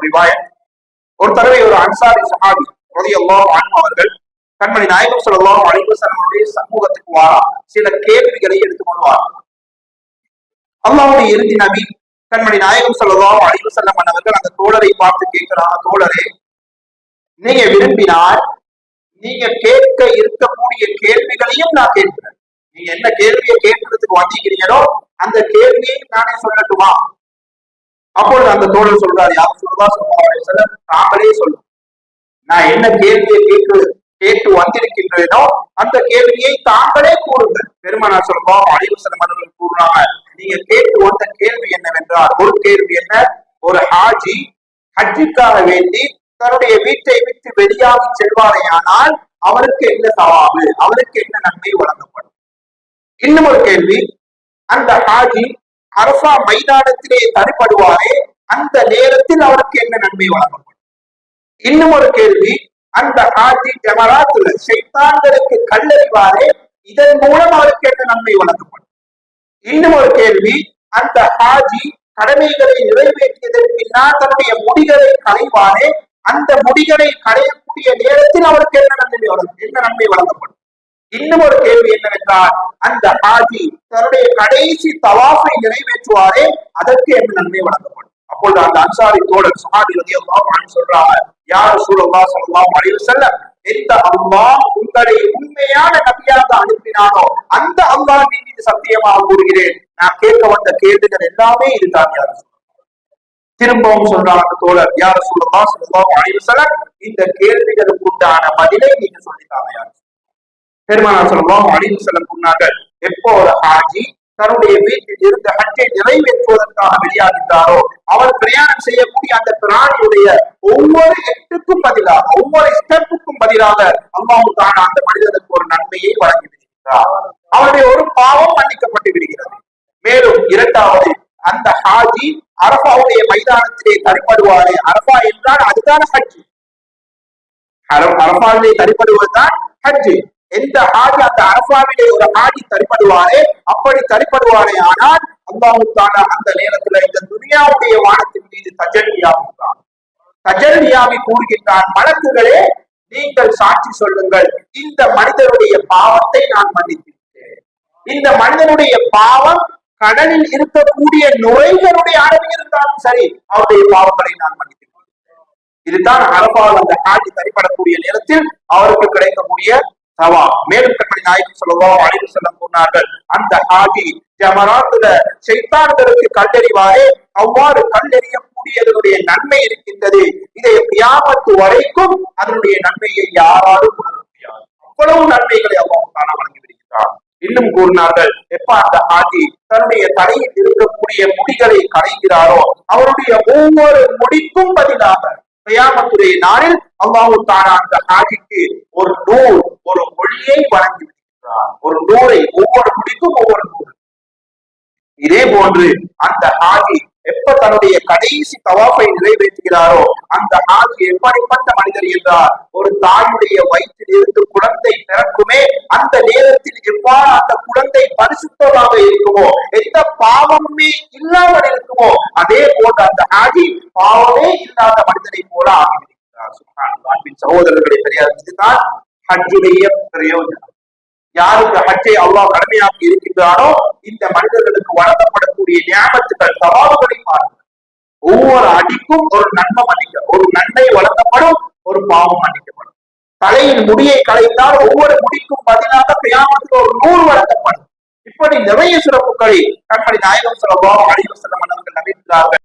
ஒரு ரிவாயத் ஒரு தடவை ஒரு அன்சாரி சஹாபி ரலியல்லாஹு அன்ஹு அவர்கள் கண்மணி நாயகம் சொல்லலாம் அலைஹி சமூகத்துக்கு வாரா சில கேள்விகளை எடுத்துக் கொள்வார். அல்லாவுடைய இறுதி நபி கண்மணி நாயகம் சொல்லலாம் அலைஹி வஸல்லம் அவர்கள் அந்த தோழரை பார்த்து கேட்கிறாங்க தோழரே நீங்க விரும்பினால் நீங்க கேட்க இருக்கக்கூடிய கேள்விகளையும் நான் கேட்கிறேன். நீங்க என்ன கேள்வியை கேட்கறதுக்கு வந்திருக்கிறீங்களோ அந்த கேள்வியை நானே சொல்லட்டுமா? அப்பொழுது அந்த தோழர் சொல்றாரு யார் சொல்றா சொல்லுவா தாங்களே சொல்லும் நான் என்ன கேள்வியை கேட்டு கேட்டு வந்திருக்கின்றேனோ அந்த கேள்வியை தாங்களே கூறுங்கள். பெருமானார் சொல்லுவோம் சில மன்னர்கள் கூறுறாங்க நீங்க கேட்டு வந்த கேள்வி என்னவென்றால் ஒரு கேள்வி என்ன? ஒரு ஹாஜி ஹஜ்ஜுக்காக வேண்டி தன்னுடைய வீட்டை விட்டு வெளியாகி செல்வாரேயானால் அவருக்கு என்ன சவாபு அவருக்கு என்ன நன்மை வழங்கப்படும்? இன்னும் ஒரு கேள்வி அந்த ஹாஜி அரசா மைதானத்திலே தடைப்படுவாரே அந்த நேரத்தில் அவருக்கு என்ன நன்மை வழங்கப்படும்? இன்னும் ஒரு கேள்வி அந்த ஆஜி ஜமராத்துல சைத்தான்களுக்கு கல்லறிவாரே இதன் மூலம் அவருக்கு என்ன நன்மை வழங்கப்படும்? இன்னும் ஒரு கேள்வி அந்த ஹாஜி கடமைகளை நிறைவேற்றியதன் பின்னால் தன்னுடைய முடிகளை களைவாரே அந்த முடிகளை களையக்கூடிய நேரத்தில் அவருக்கு என்ன நன்மை வழங்கும் என்ன நன்மை வழங்கப்படும்? இன்னும் ஒரு கேள்வி என்னவென்றால் அந்த ஹாஜி தன்னுடைய கடைசி தவாஃபை நிறைவேற்றுவாரே அதற்கு என்ன நன்மை வழங்கப்படும். அப்பொழுது அந்த அன்சாரி தோழர் சுஹாபி ரலியல்லாஹு சொல்றாங்க யார் சூழல்லா சொல்லலாம் அழிவு செல்ல எந்த அல்லாஹ் உங்களை உண்மையான நபியாக அனுப்பினானோ அந்த அல்லாஹின் மீது சத்தியமாக கூறுகிறேன். நான் கேட்க வந்த கேள்விகள் எல்லாமே இதுதான் யார் திரும்பவும் சொல்றாங்க தோழர் யார் சூழல்லா சொல்லலாம் அழிவு செல்ல இந்த கேள்விகளுக்கு உண்டான பதிலை நீங்க சொல்லித்தாங்க யார் பெருமானார் சொல்லலாம் அழிவு செல்ல சொன்னார்கள் எப்போ ஒரு ஹாஜி தன்னுடைய வீட்டில் இருந்த ஹஜ்ஜை நிறைவேற்றுவதற்காக வெளியாகின்றாரோ அவர் பிரயாணம் செய்யக்கூடிய அந்த பிராணியுடைய ஒவ்வொரு எட்டுக்கும் பதிலாக ஒவ்வொரு ஸ்டெப்புக்கும் பதிலாக அம்மாவும் தான் அந்த மனிதனுக்கு ஒரு நன்மையை வழங்கி விடுகின்றார். அவருடைய ஒரு பாவம் மன்னிக்கப்பட்டு விடுகிறது. மேலும் இரண்டாவது அந்த ஹாஜி அரபாவுடைய மைதானத்திலே தரிப்படுவாரே அரபா என்றால் அதுதான் ஹஜ். அரபாவிலே தரிப்படுவதுதான் ஹஜ். எந்த ஹாஜி அந்த அரபாவிலே ஒரு ஹாஜி தரிப்படுவாரே அப்படி தரிப்படுவாரே ஆனால் அல்லாஹுத்தான அந்த நேரத்துல இந்த துனியாவுடைய வானத்தின் மீது தஜல்லியாகின்றான் தஜல்லியாவி கூறுகின்றான் வழக்குகளே நீங்கள் சாட்சி சொல்லுங்கள். இந்த மனிதனுடைய பாவத்தை நான் மன்னித்திருக்கிறேன் இந்த மனிதனுடைய பாவம் கடலில் இருக்கக்கூடிய நுரைகளுடைய அளவு இருந்தாலும் சரி அவருடைய பாவங்களை நான் மன்னித்திருக்கிறேன் இதுதான் அரபால் அந்த ஹாஜி தரிப்படக்கூடிய நேரத்தில் அவருக்கு கிடைக்கக்கூடிய சவா மேலும் கண்மணி நாயகம் சொல்லலாம் அழைப்பு செல்ல கூறினார்கள் அந்த ஹாஜி ஜமராத்துல சைத்தான்களுக்கு கல்லறிவாரே. அவ்வாறு கல்லெறியக்கூடியதனுடைய நன்மை இருக்கின்றது. இதை கியாமத்து வரைக்கும் அதனுடைய நன்மையை யாராலும் உணர முடியாது அவ்வளவு நன்மைகளை அல்லாஹ் தானா வழங்கி வருகிறார் இன்னும் கூறினார்கள் எப்ப அந்த ஹாஜி தன்னுடைய தலையில் இருக்கக்கூடிய முடிகளை கரைகிறாரோ அவருடைய ஒவ்வொரு முடிக்கும் பதிலாக கயாமத்துடைய நாளில் அல்லாஹு தானா அந்த ஹாஜிக்கு ஒரு நூல் ஒரு மொழியை வழங்கி விடுகிறார். ஒரு நூலை ஒவ்வொரு முடிக்கும் ஒவ்வொரு நூல். இதே போன்று அந்த ஹாஜி எப்ப தன்னுடைய கடைசி தவாஃபை நிறைவேற்றுகிறாரோ அந்த ஹாஜி எப்படிப்பட்ட மனிதர் என்றார். ஒரு தாயுடைய வயிற்றில் இருந்து குழந்தை பிறக்குமே அந்த நேரத்தில் எவ்வாறு அந்த குழந்தை பரிசுத்தமாக இருக்குமோ எந்த பாவமுமே இல்லாமல் இருக்குமோ அதே போன்று அந்த ஹாஜி பாவமே இல்லாத மனிதனை போல ஆகிவிடுகிறார். சகோதரர்களை பெரியார் இதுதான் ஹஜ்ஜுடைய பிரயோஜனம். யாருக்கு ஹஜ்ஜை அல்லாஹ் கடமையாக்கி இருக்கின்றாரோ இந்த மனிதர்களுக்கு வழங்கப்படக்கூடிய ஞாபகத்துக்கள் சவால்கள் ஒவ்வொரு அடிக்கும் ஒரு நன்மை மன்னிக்க ஒரு நன்மை வழங்கப்படும் ஒரு பாவம் மன்னிக்கப்படும். தலையின் முடியை களைந்தால் ஒவ்வொரு முடிக்கும் பதிலாக கிராமத்தில் ஒரு நூறு வழங்கப்படும். இப்படி நிறைய சிறப்புகளை கண்மணி நாயகம் சொல்லலாம் அழிவு சில மன்னர்கள் நம்பிக்கிறார்கள்